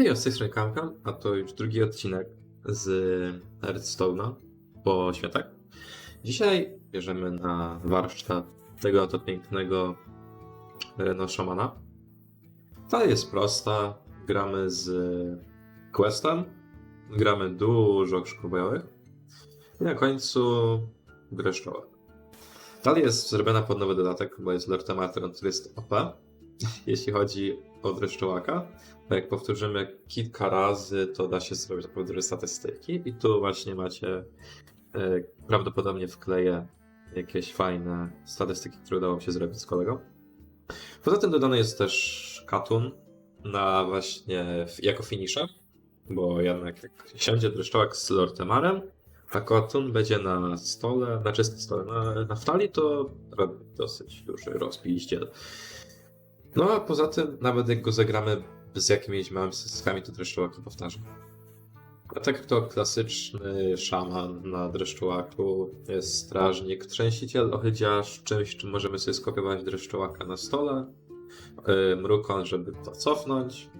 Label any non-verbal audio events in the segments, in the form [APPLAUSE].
Hej, z tej strony a to już drugi odcinek z Redstone'a po światach. Dzisiaj bierzemy na warsztat tego oto pięknego Renault Shomana. Ta jest prosta, gramy z questem, gramy dużo krzyków bojowych i na końcu dreszczowe. Dalej jest zrobiona pod nowy dodatek, bo jest Lord Temater, który jest OP, [LAUGHS] jeśli chodzi o dreszczołaka. Bo jak powtórzymy kilka razy, to da się zrobić naprawdę duże statystyki. I tu właśnie macie e, prawdopodobnie wkleję jakieś fajne statystyki, które udało się zrobić z kolegą. Poza tym dodany jest też katun na właśnie jako finisher, bo jednak jak siądzie dreszczołak z Lortemarem, a katun będzie na stole, na czystym stole, na, na wtali, to dosyć duży rozpiździel. No a poza tym, nawet jak go zagramy z jakimiś małymi styskami, to dreszczołaki powtarzam. A tak to klasyczny szaman na dreszczołaku jest strażnik, trzęsiciel, ochydziarz, czymś, czym możemy sobie skopiować dreszczołaka na stole, yy, mrukon, żeby to cofnąć.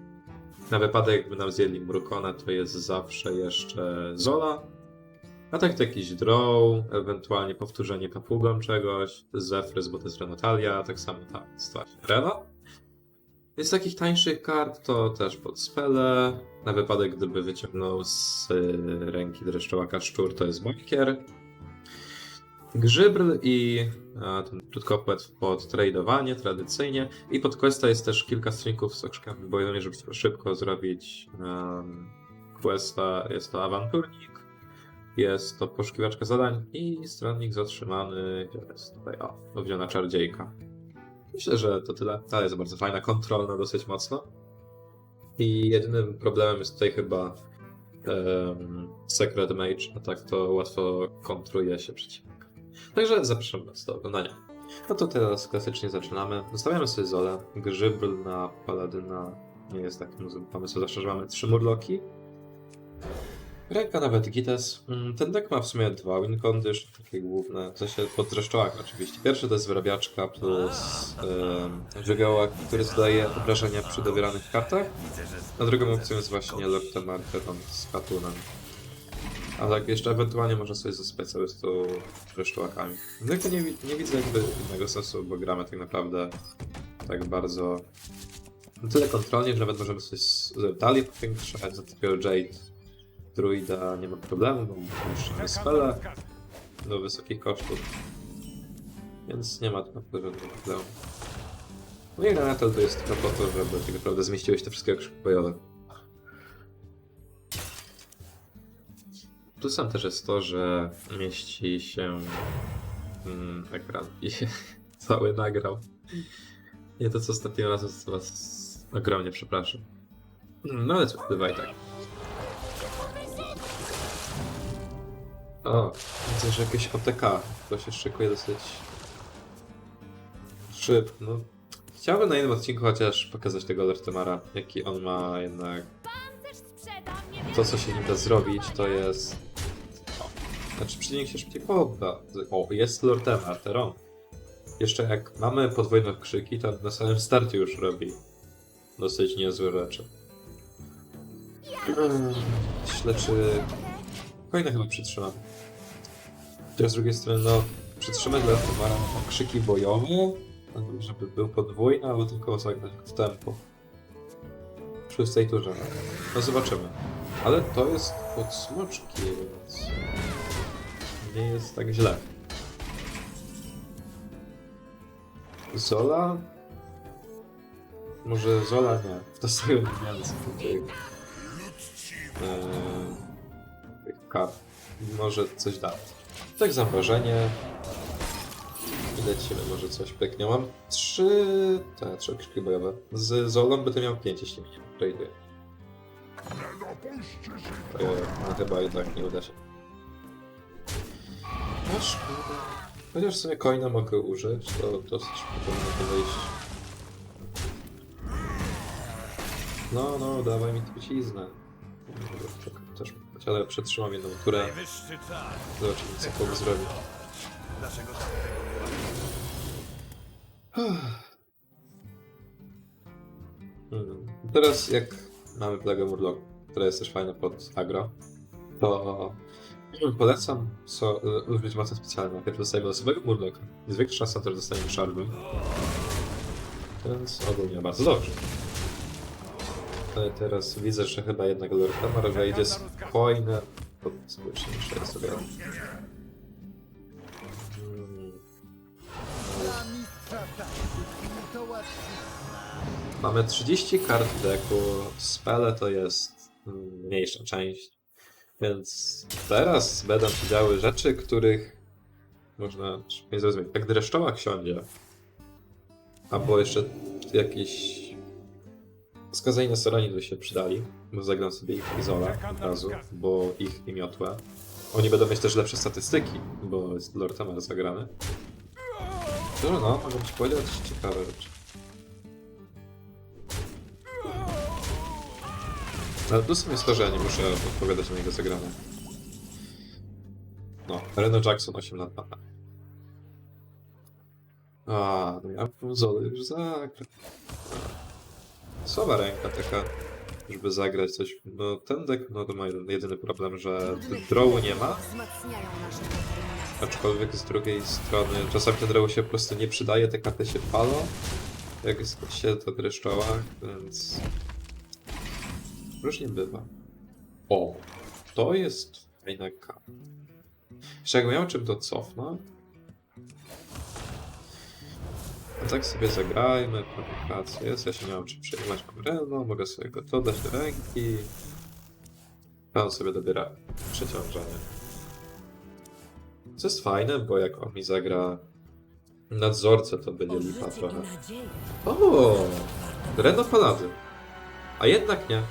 Na wypadek jakby nam zjedli mrukona, to jest zawsze jeszcze Zola. A tak to jakiś draw, ewentualnie powtórzenie papugą czegoś, Zefrys, bo to jest Renotalia, tak samo tam jest właśnie Reno. Z takich tańszych kart to też pod spele. Na wypadek, gdyby wyciągnął z y, ręki dreszczołaka szczur, to jest bankier. Grzybr i ten krótkopłet pod tradowanie tradycyjnie. I pod questa jest też kilka strinków z okrzykami bojowymi, żeby szybko zrobić um, questa. Jest to awanturnik, jest to poszukiwaczka zadań i stronnik zatrzymany. Jest tutaj? O, ulubiona czardziejka. Myślę, że to tyle. Ta jest bardzo fajna, kontrolna dosyć mocno. I jedynym problemem jest tutaj chyba um, Secret Mage, a tak to łatwo kontruje się przeciwnika. Także zapraszam Was do oglądania. No to teraz klasycznie zaczynamy. Zostawiamy sobie Zolę. Grzybl na Paladyna nie jest takim złym pomysłem, zwłaszcza, że mamy trzy murloki. Ręka nawet Gites. Mm, Ten deck ma w sumie dwa win condition, takie główne, w sensie pod dreszczołak oczywiście. Pierwszy to jest wyrabiaczka plus żywiołak, który zdaje obrażenia przy dobieranych kartach. A drugą opcją jest właśnie Lord Marketon z katunem. Ale jak jeszcze ewentualnie można sobie zasypać z tu dreszczołakami. No to nie, nie widzę jakby innego sensu, bo gramy tak naprawdę tak bardzo... No tyle kontrolnie, że nawet możemy z- dalej powiększać za takiego Jade druida nie ma problemu, bo niszczymy spele do wysokich kosztów. Więc nie ma tu naprawdę problemu. No i Renatel to jest tylko po to, żeby tak naprawdę zmieściły się te wszystkie okrzyki bojowe. Plusem też jest to, że mieści się mm, ekran i [LAUGHS] cały nagrał. Nie to co ostatnim razem, co was ogromnie przepraszam. No ale co, bywa i tak. O, widzę, że jakieś OTK. To się szykuje dosyć szybko. No, chciałbym na jednym odcinku chociaż pokazać tego Lertemara, jaki on ma jednak... To, co się nim da zrobić, to jest... O, znaczy, przeciwnik się szybciej podda. O, jest Lortemar, Teron. Jeszcze jak mamy podwójne krzyki, to na samym starcie już robi dosyć niezłe rzeczy. Myślę, czy... Fajne chyba przytrzymam. Chociaż z drugiej strony, no, przytrzymać dla Tomara krzyki bojowe, żeby był podwójny, albo tylko zagrać w tempo. W szóstej turze. No zobaczymy. Ale to jest pod smoczki, więc nie jest tak źle. Zola? Może Zola nie. To sobie nie tych, eee, kart. Może coś da. Tak zamrożenie. I lecimy, może coś pyknie. Mam trzy... te, trzy krzyki bojowe. Z Zolą to miał pięć, jeśli mnie. Eee, no chyba i tak nie uda się. No szkoda. Chociaż w sumie coina mogę użyć, to dosyć powinno to wyjść. No, no, dawaj mi truciznę. Ale przetrzymam jedną turę. Zobaczymy, co komu zrobi. Dlaczego Hmm. Teraz jak mamy Plague Murloc, która jest też fajna pod agro, to [CLEARS THROAT] polecam so, użyć mocy specjalne. Najpierw dostajemy losowego Murloca. Niezwykle szansa też dostaniemy szarby. Więc ogólnie bardzo dobrze. Ale teraz widzę, że chyba jednak Lord Hammer wejdzie spokojne. To spójrzmy jeszcze sobie. Mamy 30 kart deku, spele to jest mm, mniejsza część, więc teraz będą się działy rzeczy, których można nie zrozumieć. Jak dreszczoła ksiądzie, albo jeszcze jakieś skazani na Sorani by się przydali, bo zagram sobie ich Izola od razu, bo ich i miotłę. Oni będą mieć też lepsze statystyki, bo jest Lord Hammer zagrany. No, no, mogę ci powiedzieć ciekawe rzeczy. Ale plusem jest to, że ja nie muszę odpowiadać na jego zagrane. No, Reno Jackson 8 lat ma. A, no ja Puzole już zagra. Słaba ręka taka, żeby zagrać coś. No ten deck, no to ma jedyny problem, że drowu nie ma. Aczkolwiek z drugiej strony czasami ten draw się po prostu nie przydaje, te karty się palą, jak się to dreszczołach, więc różnie bywa. O, to jest fajna karta. Jeszcze jak miał czym to cofnę, tak sobie zagrajmy, prowokacje jest, ja się nie mam czym przejmować Kureno, mogę sobie go dodać do ręki. A on sobie dobiera przeciążenie. Co jest fajne, bo jak on mi zagra nadzorcę, to będzie lipa trochę. O, Reno Palady. A jednak nie.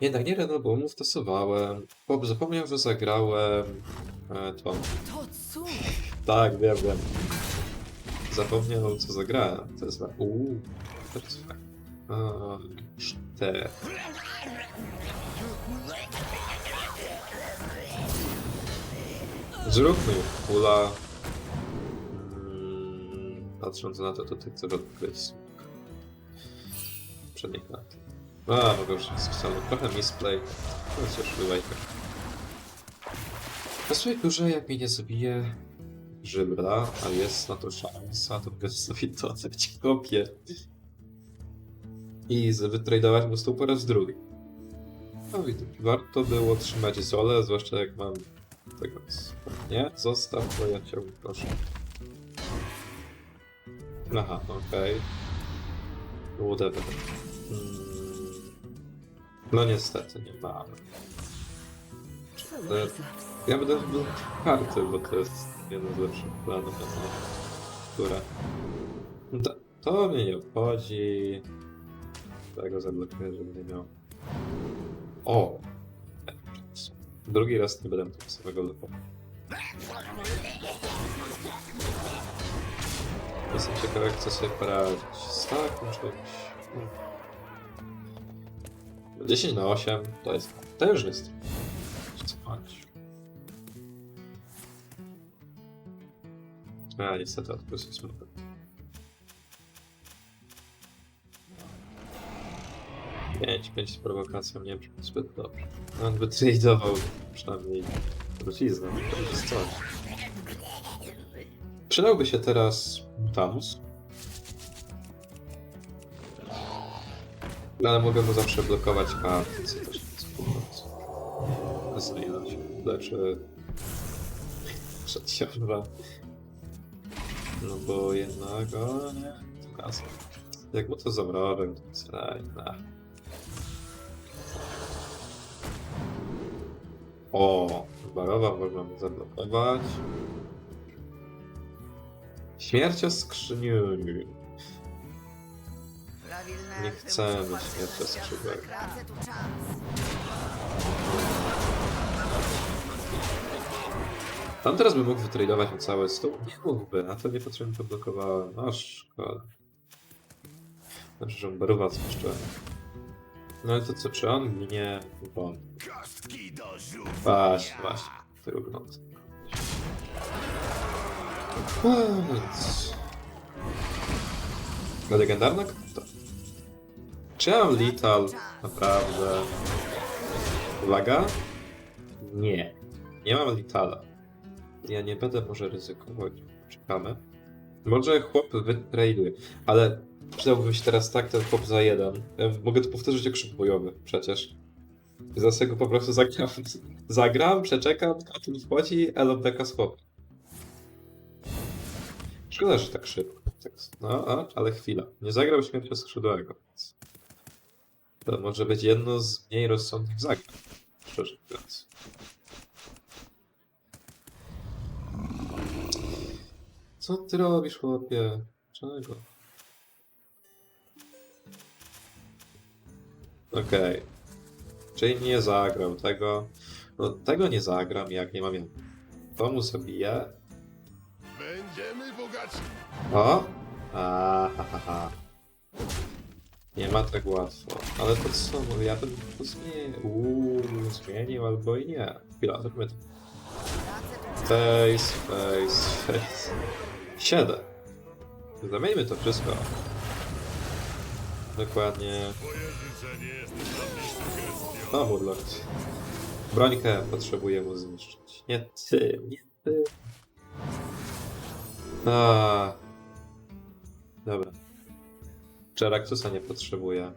Jednak nie Reno, bo mu wtasowałem. Bob zapomniał, że zagrałem e! Tak, wiem, wiem. Zapomniał, co zagrałem. To jest fajne. Uuu, to jest. A, Cztery. Zróbmy pula. Mm, Patrząc na to, to ty chcesz odkryć smok. Przednich lat. A, mogę już specjalnie trochę misplay. Tak. Na swojej górze, jak mnie nie zabije żebra, a jest na to szansa, to mogę sobie to [LAUGHS] zabić kopię. I wytradować mu stół po raz drugi. No i warto było trzymać Zolę, zwłaszcza jak mam tego. Nie, zostaw, bo ja proszę. Aha, okej. Whatever. Mm. No niestety, nie mamy. Ale ja będę był karty, bo to jest jeden z lepszych planów na tą. No To, to mnie nie obchodzi. Tego zablokuję, żeby nie miał. O! Drugi raz nie będę tego samego lepo. Jestem ciekaw, jak chcę sobie poradzić z takim czymś. No. 10 na 8 to jest potężny stream. Co chodzi? A, niestety odpływ jest smutny. Pięć, pięć z prowokacją nie brzmi zbyt dobrze. No, On by tradeował przynajmniej truciznę, to jest coś. Przydałby się teraz Tamus. Ale mogę mu zawsze blokować karty, co też. Zmieniać. Leczy... Przedsięża. No bo jednak, o nie, to gaz. Jak mu to zamrożę, to jest na. O, barowa można zablokować. Śmiercia skrzyniu. Nie chcemy śmiercia skrzydeł. Tam teraz by mógł wytradować mu cały stół? Nie mógłby, a to niepotrzebnie to blokowałem. No szkoda. Znaczy, że barowa zniszczyłem. No ale to co, czy on ginie? Bo. Właśnie, właśnie. Tego. No więc... Legendarna karta. Czy mam Lethal? Naprawdę. Uwaga. Nie. Nie mam Lethala. Ja nie będę może ryzykować. Czekamy. Może chłop wytrailuje, ale przydałby mi się teraz tak ten chłop za jeden. Mogę to powtórzyć jak krzyk bojowy przecież. Zaraz go po prostu zagram, [LAUGHS] zagram przeczekam, Katun wchodzi, Elon beka z chłopem. Szkoda, że tak szybko. Tak, no, a, ale chwila. Nie zagrał śmiercioskrzydłego, więc... To może być jedno z mniej rozsądnych zagrań. Szczerze mówiąc. Co ty robisz, chłopie? Czego? Okej. Czyli nie zagrał tego. No tego nie zagram, jak nie mam jak. To mu zabiję. Będziemy bogaci. O! A, ha, ha, ha. Nie ma tak łatwo. Ale to co? Ja bym to zmienił. Uuu, zmienił albo i nie. Chwila, zrobimy to. Face, face, face. Siedem. Zamieńmy to wszystko. Dokładnie. No, Murloc. Brońkę potrzebuję mu zniszczyć. Nie ty, nie ty. A. Dobra. Czeraktusa nie potrzebuje.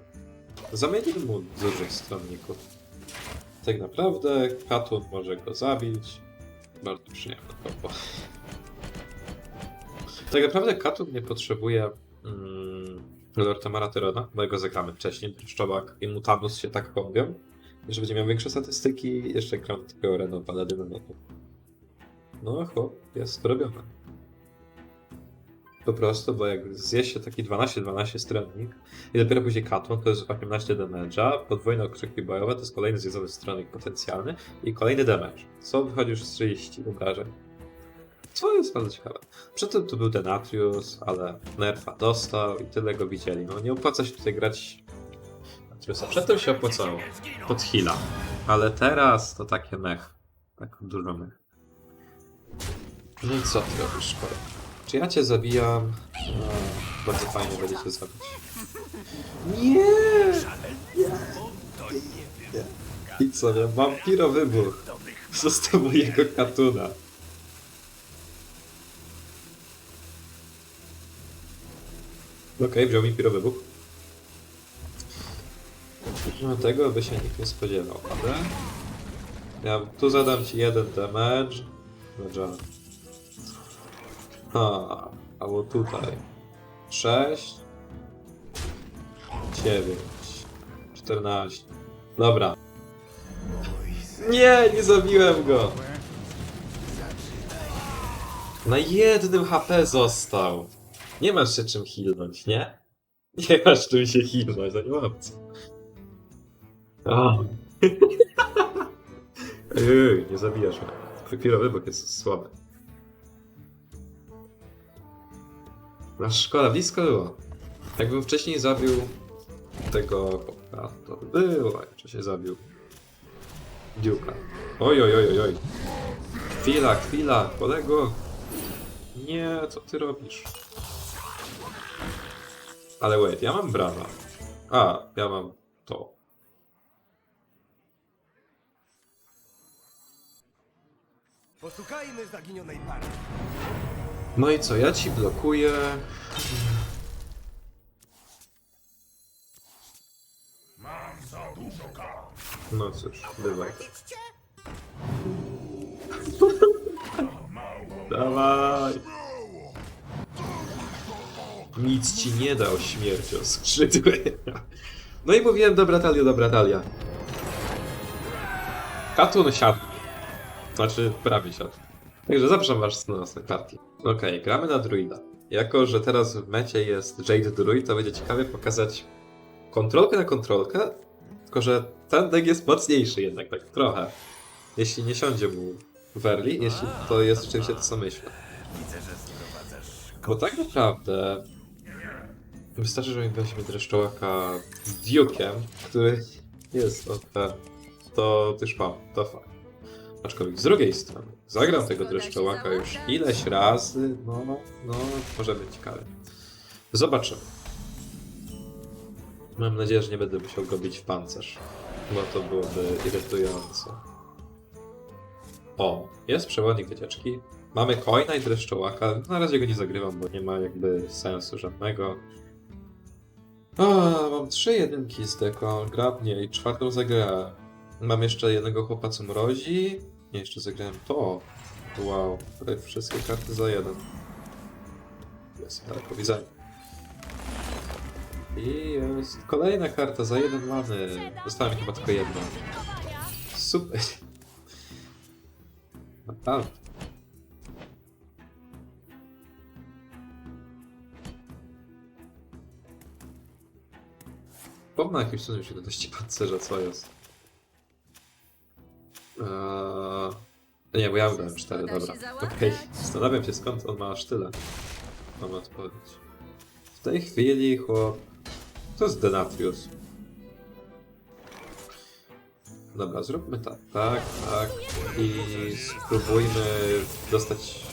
Zamienimy mu dużych stronników. Tak naprawdę Katun może go zabić. Bardzo przyjemne kombo. Tak naprawdę Katun nie potrzebuje mm, Lorda Maraterona, bo jego zagramy wcześniej. Szczobak i Mutanus się tak kombią, że będzie miał większe statystyki. Jeszcze gram takiego Reno Paladyna. No, no chłop, jest robione. Po prostu, bo jak zje się taki 12-12 stronnik i dopiero później Katun, to jest 18 damage'a, podwójne okrzyki bojowe to jest kolejny zjadzowy stronnik potencjalny i kolejny damage. Co wychodzi już z 30 obrażeń. Co jest bardzo ciekawe. Przedtem tu był Denatrius, ale nerfa dostał i tyle go widzieli. No nie opłaca się tutaj grać Denatriusa. Przedtem się opłacało. Pod heala. Ale teraz to takie mech. Tak dużo mech. No i co ty robisz, kolego? Czy ja cię zabijam? No, bardzo fajnie będzie cię zabić. Nie! Nie! Nie. I co, ja mam piro wybuch. Został mojego katuna. Okej, wziął mi piro wybuch. No tego by się nikt nie spodziewał, ale... Ja tu zadam ci jeden damage. Dobrze. Ha, albo tutaj. 6 9 14 Dobra. Nie, nie zabiłem go! Na jednym HP został. Nie masz się czym healnąć, nie? Nie masz czym się healnąć, to nie ma opcji. O. [LAUGHS] Ej, nie zabijasz mnie. Dopiero wybór jest słaby. No szkoda, blisko było. Jakbym wcześniej zabił tego... To by było, czy się zabił. Dziuka. Oj, oj, oj, oj. Chwila, chwila, kolego. Nie, co ty robisz? Ale wait, ja mam brama. A, ja mam to. Posłuchajmy zaginionej pary. No i co, ja ci blokuję. No cóż, bywaj. [LAUGHS] Dawaj! Nic ci nie dał śmiercią skrzydły. No i mówiłem, dobra talia, dobra talia. Katun siadł. Znaczy, prawie siadł. Także zapraszam was na następne partii. Okej, gramy na druida. Jako, że teraz w mecie jest Jade Druid, to będzie ciekawie pokazać kontrolkę na kontrolkę, tylko że ten deck jest mocniejszy jednak, tak trochę. Jeśli nie siądzie mu Verli, jeśli to jest rzeczywiście to, co myślę. Widzę, że sprowadzasz. Bo tak naprawdę wystarczy, że mi weźmie dreszczołaka Duke'em, który jest OP. To też mam, to fakt. Aczkolwiek z drugiej strony, zagram tego dreszczołaka już ileś razy, no, no, może być ciekawe. Zobaczymy. Mam nadzieję, że nie będę musiał go bić w pancerz, bo to byłoby irytujące. O, jest przewodnik wycieczki. Mamy coina i dreszczołaka. Na razie go nie zagrywam, bo nie ma jakby sensu żadnego. O, mam trzy jedynki z deko, grabnie i czwartą zagrałem. Mam jeszcze jednego chłopa, co mrozi. Nie, jeszcze zagrałem to. Wow, prawie wszystkie karty za jeden. Jest daleko widzenia. I jest kolejna karta za jeden many. Dostałem chyba tylko jedną. Super. [LAUGHS] Naprawdę. Pomna jakimś cudem się dość pancerza, co jest? Eee... Nie, bo ja udałem 4, Da się dobra. Okej, zastanawiam się skąd on ma aż tyle. Mam odpowiedź. W tej chwili chłop... To jest Denatrius. Dobra, zróbmy tak, tak, tak. I spróbujmy dostać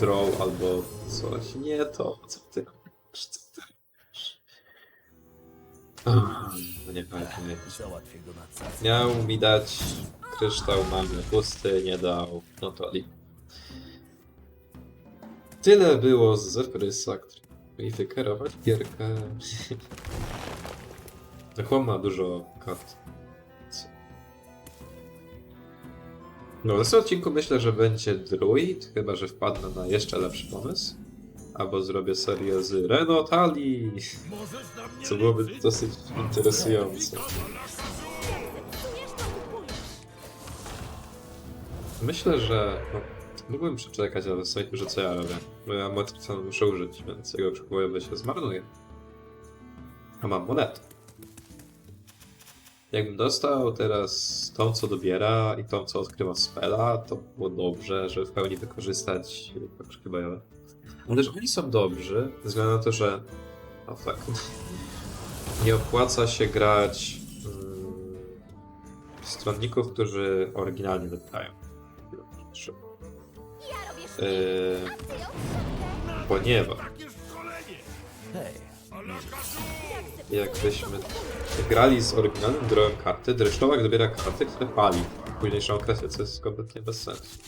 draw albo coś. Nie to, co ty? Co ty? No nie cacy. Miał mi dać kryształ, mamy pusty, nie dał. No to li. Tyle było z Zeprysa, który mi wykierować gierkę. [LAUGHS] To ma dużo kart. No, w tym odcinku myślę, że będzie druid, chyba że wpadnę na jeszcze lepszy pomysł. Albo zrobię serię z Renotali, co byłoby dosyć interesujące. Myślę, że no, mógłbym przeczekać, ale sobie że co ja robię. Bo ja motyw muszę użyć, więc jego przykładowy się zmarnuje. A mam monetę. Jakbym dostał teraz tą, co dobiera i tą, co odkrywa spela, to było dobrze, żeby w pełni wykorzystać bojowe. Ale że oni są dobrzy, ze względu na to, że... O tak. Nie opłaca się grać mm, stronników, którzy oryginalnie wydają. Yy, ponieważ Hej, jakbyśmy grali z oryginalnym drawem karty, dreszczowak dobiera karty, które pali w późniejszym okresie, co jest kompletnie bez sensu.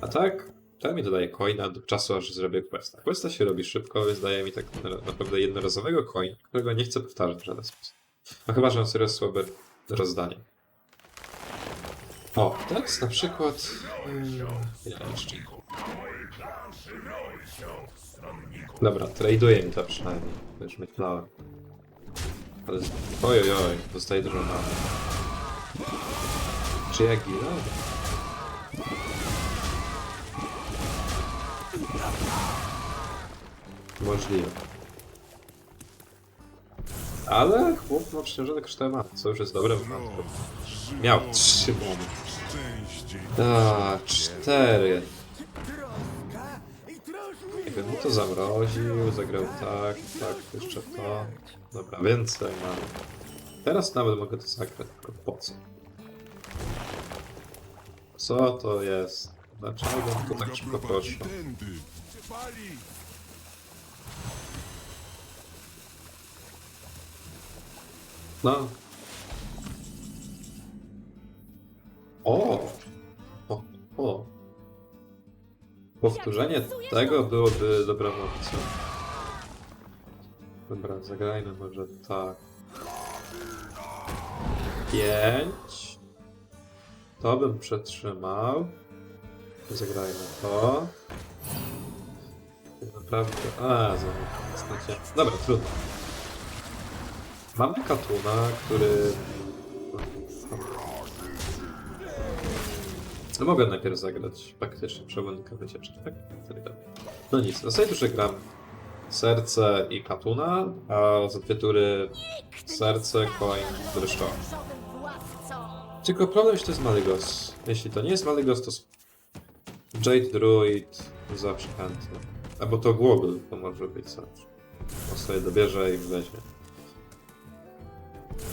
A tak, to mi dodaje coina do czasu, aż zrobię questa. Questa się robi szybko, więc daje mi tak na- naprawdę jednorazowego coina, którego nie chcę powtarzać w żaden sposób. No chyba, że mam serio słabe rozdanie. O, teraz na przykład... Hmm, ja. Dobra, traduję mi to przynajmniej, to już myślałem. Ale... Oj, oj, oj, dostaję dużo mamy. Czy ja ginę? Możliwe. Ale chłop ma przeciążone koszty mamy, co już jest dobre. Miał trzy mamy. Tak, cztery. Jakbym mu to zamroził, zagrał tak, tak, jeszcze to. Dobra, więcej mam. Teraz nawet mogę to zagrać, tylko po co? Co to jest? Dlaczego to tak szybko poszło? No. O! O, o. Powtórzenie tego byłoby dobrą opcją. Dobra, zagrajmy może tak. Pięć. To bym przetrzymał. Zagrajmy to. Naprawdę... A, znacie. Dobra, trudno. Mamy Katuna, który... No mogę najpierw zagrać faktycznie przewodnika wycieczki, tak? Tak. No nic, na zasadzie, że gram serce i Katuna, a za dwie tury serce, coin, dreszczowa. Tylko problem, jeśli to jest Malygos. Jeśli to nie jest Malygos, to Jade Druid zawsze chętny. Albo to Głogl, to może być zawsze. On sobie dobierze i weźmie.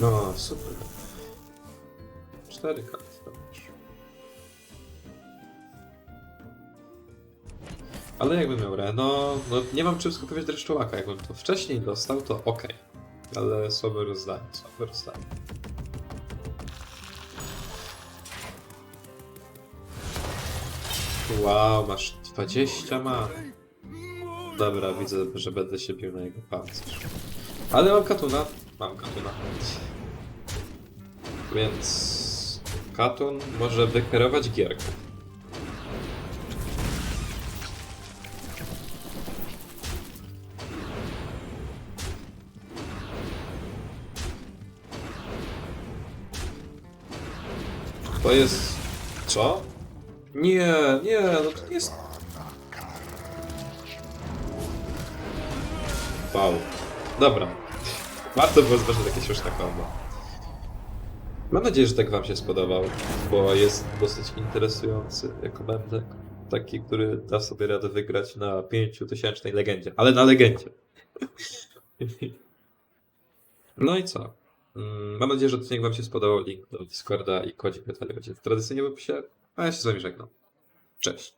No, super. Cztery karty, dobrze. Ale jakbym miał Reno, no nie mam czym skupować dreszczołaka. Jakbym to wcześniej dostał, to okej. ale słabe rozdanie, słabe rozdanie. Wow, masz 20 ma. Dobra, widzę, że będę się bił na jego pancerz. Ale mam katuna. Mam katuna. Więc katun może wykierować gierkę. To jest... Co? Nie, nie, no to nie jest... Wow. Dobra. Warto było zobaczyć takie śmieszne kombo. Mam nadzieję, że tak wam się spodobał, bo jest dosyć interesujący jako będę. Taki, który da sobie radę wygrać na 5000 legendzie. Ale na legendzie. [LAUGHS] No i co? Mm, Mam nadzieję, że odcinek wam się spodobał. Link do Discorda i kodzik będzie tradycyjnie w opisie. A ja się z wami żegnam. Cześć.